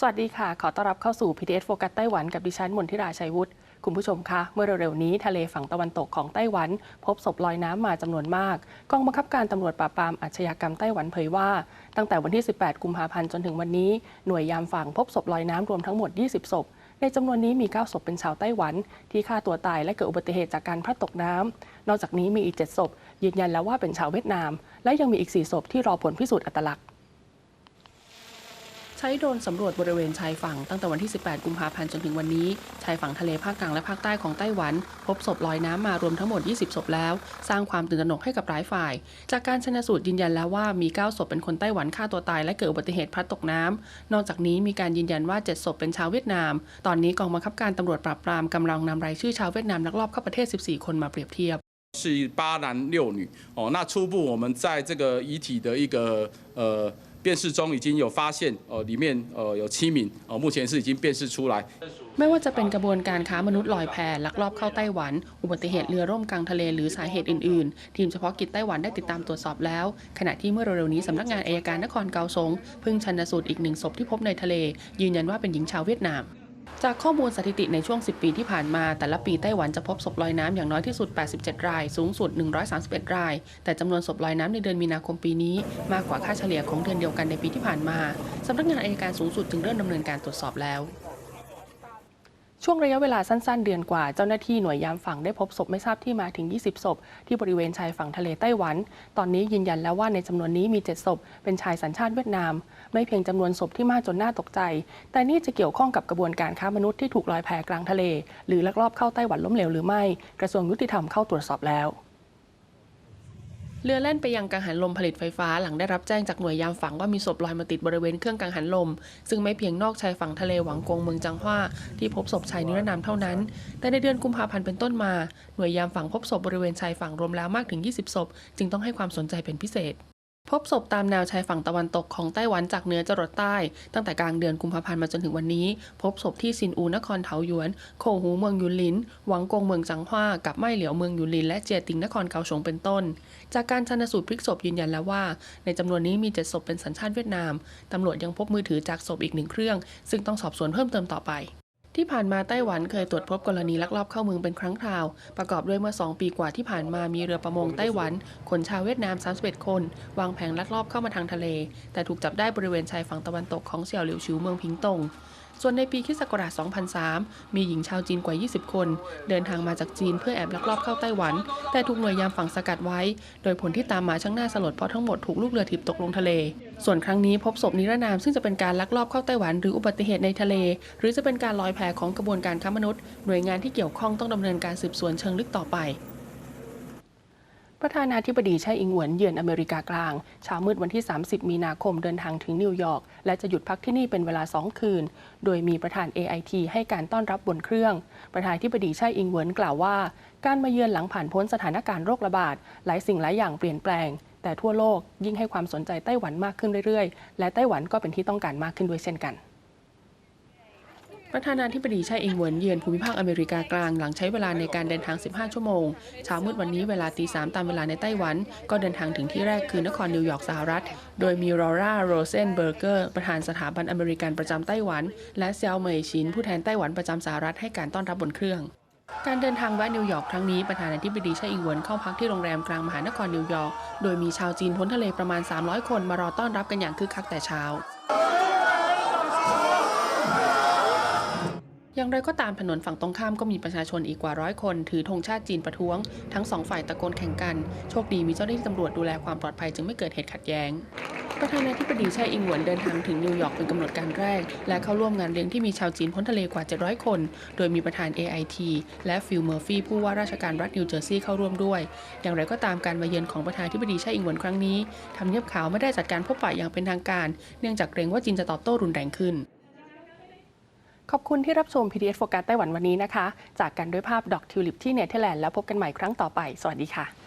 สวัสดีค่ะ ขอต้อนรับเข้าสู่ PTS โฟกัสไต้หวันกับดิฉันมนทิราชัยวุฒิคุณผู้ชมคะเมื่อเร็วๆนี้ทะเลฝั่งตะวันตกของไต้หวัน พบศพลอยน้ำมาจำนวนมากกองบังคับการตำรวจปราบปรามอาชญากรรมไต้หวันเผยว่า ตั้งแต่วันที่ 18 กุมภาพันธ์จนถึงวันนี้หน่วยยามฝั่งพบศพลอยน้ำรวมทั้งหมด 20 ศพ ในจำนวนนี้มี 9 ศพเป็นชาวไต้หวัน ที่ฆ่าตัวตายและเกิดอุบัติเหตุจากการพลัดตกน้ำนอกจากนี้มีอีก 7 ศพ ยืนยันแล้วว่าเป็นชาวเวียดนาม และยังมีอีก 4 ศพที่รอผลพิสูจน์อัตลักษณ์ ช้โดรนสำรวจบริเวณชายฝั่งตั้งแต่วันที่ 18 กุมภาพันธ์จนถึงวันนี้ ชายฝั่งทะเลภาคกลางและภาคใต้ของไต้หวัน พบศพลอยน้ำมารวมทั้งหมด 20 ศพแล้ว สร้างความตื่นตระหนกให้กับหลายฝ่าย จากการชนสูตรยืนยันแล้วว่ามี 9 ศพเป็นคนไต้หวันฆ่าตัวตายและเกิดอุบัติเหตุพลัดตกน้ำ นอกจากนี้มีการยืนยันว่า 7 ศพเป็นชาวเวียดนาม ตอนนี้กองบังคับการตำรวจปราบปรามกำลังนำรายชื่อชาวเวียดนามลักลอบเข้าประเทศ 14 คนมาเปรียบเทียบ 是八男六女哦。那初步我们在这个遗体的一个呃 辨识中已经有发现，呃，里面呃有七名，哦，目前是已经辨识出来。 ไม่ว่าจะเป็นกระบวนการค้ามนุษย์ลอยแพลักลอบเข้าไต้หวัน อุบัติเหตุเรือร่มกลางทะเลหรือสาเหตุอื่น ๆ ทีมเฉพาะกิจไต้หวันได้ติดตามตรวจสอบแล้ว ขณะที่เมื่อเร็วๆนี้สำนักงานอายการนครเกาสงเพิ่งชันสูตรอีกหนึ่งศพที่พบในทะเล ยืนยันว่าเป็นหญิงชาวเวียดนาม จากข้อมูลสถิติในช่วง 10 ปีที่ผ่านมา แต่ละปีไต้หวันจะพบศพลอยน้ำอย่างน้อยที่สุด 87 ราย สูงสุด 131 ราย แต่จำนวนศพลอยน้ำในเดือนมีนาคมปีนี้ มากกว่าค่าเฉลี่ยของเดือนเดียวกันในปีที่ผ่านมาสำนักงานอายการสูงสุดจึงเริ่มดำเนินการตรวจสอบแล้ว ช่วงระยะเวลาสั้นๆ เดือนกว่า เจ้าหน้าที่หน่วยยามฝั่งได้พบศพไม่ทราบที่มาถึง 20 ศพ ที่บริเวณชายฝั่งทะเลไต้หวัน ตอนนี้ยืนยันแล้วว่าในจำนวนนี้มี 7 ศพ เป็นชายสัญชาติเวียดนาม ไม่เพียงจำนวนศพที่มากจนน่าตกใจ แต่นี่จะเกี่ยวข้องกับกระบวนการค้ามนุษย์ที่ถูกลอยแพกลางทะเล หรือลักลอบเข้าไต้หวันล้มเหลวหรือไม่ กระทรวงยุติธรรมเข้าตรวจสอบแล้ว เรือแล่นไปยังกังหันลมผลิตไฟฟ้าหลังได้รับแจ้งจากหน่วยยามฝั่งว่ามีศพลอยมาติดบริเวณเครื่องกังหันลม ซึ่งไม่เพียงนอกชายฝั่งทะเลหวังกงเมืองจังหว้าที่พบศพชายนิรนามเท่านั้น แต่ในเดือนกุมภาพันธ์เป็นต้นมา หน่วยยามฝั่งพบศพบริเวณชายฝั่งรวมแล้วมากถึง 20 ศพ จึงต้องให้ความสนใจเป็นพิเศษ พบศพตามแนวชายฝั่งตะวันตกของไต้หวันจากเหนือจรดใต้ ตั้งแต่กลางเดือนกุมภาพันธ์มาจนถึงวันนี้ พบศพที่ซินอูนครเทาหยวน โคหูเมืองยุนลิน หวังกงเมืองจังหว้ากับไม่เหลียวเมืองยุนลินและเจียติงนครเกาสงเป็นต้น จากการชันสูตรพลิกศพยืนยันแล้วว่า ในจำนวนนี้มีเจ็ดศพเป็นสัญชาติเวียดนามตำรวจยังพบมือถือจากศพอีกหนึ่งเครื่อง ซึ่งต้องสอบสวนเพิ่มเติมต่อไป ที่ผ่านมาไต้หวันเคยตรวจพบกรณีลักลอบเข้าเมืองเป็นครั้งคราว ประกอบด้วยเมื่อ 2 ปีกว่าที่ผ่านมามีเรือประมงไต้หวัน ขนชาวเวียดนาม 31 คน วางแผงลักลอบเข้ามาทางทะเล แต่ถูกจับได้บริเวณชายฝั่งตะวันตกของเสี่ยวหลิวชิวเมืองพิงตงส่วนในปีคริสต์ศักราช2003 มีหญิงชาวจีนกว่า 20 คน เดินทางมาจากจีนเพื่อแอบลักลอบเข้าไต้หวัน แต่ถูกหน่วยยามฝั่งสกัดไว้ โดยผลที่ตามมาช่างน่าสลดเพราะทั้งหมดถูกลูกเรือถีบตกลงทะเล ส่วนครั้งนี้พบศพนิรนาม ซึ่งจะเป็นการลักลอบเข้าไต้หวันหรืออุบัติเหตุในทะเล หรือจะเป็นการลอยแพของกระบวนการค้ามนุษย์ หน่วยงานที่เกี่ยวข้องต้องดำเนินการสืบสวนเชิงลึกต่อไปประธานาธิบดีไช่อิงหวนเยือนอเมริกากลาง เช้ามืดวันที่ 30 มีนาคมเดินทางถึงนิวยอร์ก และจะหยุดพักที่นี่เป็นเวลา 2 คืน โดยมีประธาน AIT ให้การต้อนรับบนเครื่อง ประธานาธิบดีไช่อิงหวนกล่าวว่า การมาเยือนหลังผ่านพ้นสถานการณ์โรคระบาด หลายสิ่งหลายอย่างเปลี่ยนแปลง แต่ทั่วโลกยิ่งให้ความสนใจไต้หวันมากขึ้นเรื่อยๆ และไต้หวันก็เป็นที่ต้องการมากขึ้นด้วยเช่นกันประธานาธิบดีไช่อิงเหวินเยือนภูมิภาคอเมริกากลางหลังใช้เวลาในการเดินทาง 15 ชั่วโมง เช้ามืดวันนี้เวลาตีสามตามเวลาในไต้หวัน ก็เดินทางถึงที่แรกคือนครนิวยอร์กสหรัฐ โดยมีรอร่าโรเซนเบอร์เกอร์ประธานสถาบันอเมริกันประจำไต้หวัน และเซียวเหมยชินผู้แทนไต้หวันประจำสหรัฐให้การต้อนรับบนเครื่อง การเดินทางแวะนิวยอร์กครั้งนี้ประธานาธิบดีไช่อิงเวินเข้าพักที่โรงแรมกลางมหานครนิวยอร์ก โดยมีชาวจีนพ้นทะเลประมาณ 300 คนมารอต้อนรับกันอย่างคึกคักแต่เช้า อย่างไรก็ตามถนนฝั่งตรงข้ามก็มีประชาชนอีกกว่าร้อยคน ถือธงชาติจีนประท้วง ทั้งสองฝ่ายตะโกนแข่งกัน โชคดีมีเจ้าหน้าที่ตำรวจดูแลความปลอดภัยจึงไม่เกิดเหตุขัดแย้ง ประธานาธิบดีไช่อิงหวนเดินทางถึงนิวยอร์กเป็นกำหนดการแรก และเข้าร่วมงานเลี้ยงที่มีชาวจีนพ้นทะเลกว่า 700 คน โดยมีประธาน AIT และฟิลเมอร์ฟี่ผู้ว่าราชการรัฐนิวเจอร์ซีย์เข้าร่วมด้วย อย่างไรก็ตามการมาเยือนของประธานาธิบดีไช่อิงหวนครั้งนี้ทำเนียบขาวไม่ได้จัดการพบปะอย่างเป็นทางการ เนื่องจากเกรงว่าจีนจะตอบโต้รุนแรงขึ้น ขอบคุณที่รับชม PDS โฟกัสไต้หวันวันนี้นะคะ จากกันด้วยภาพดอกทิวลิปที่เนเธอร์แลนด์แล้วพบกันใหม่ครั้งต่อไป สวัสดีค่ะ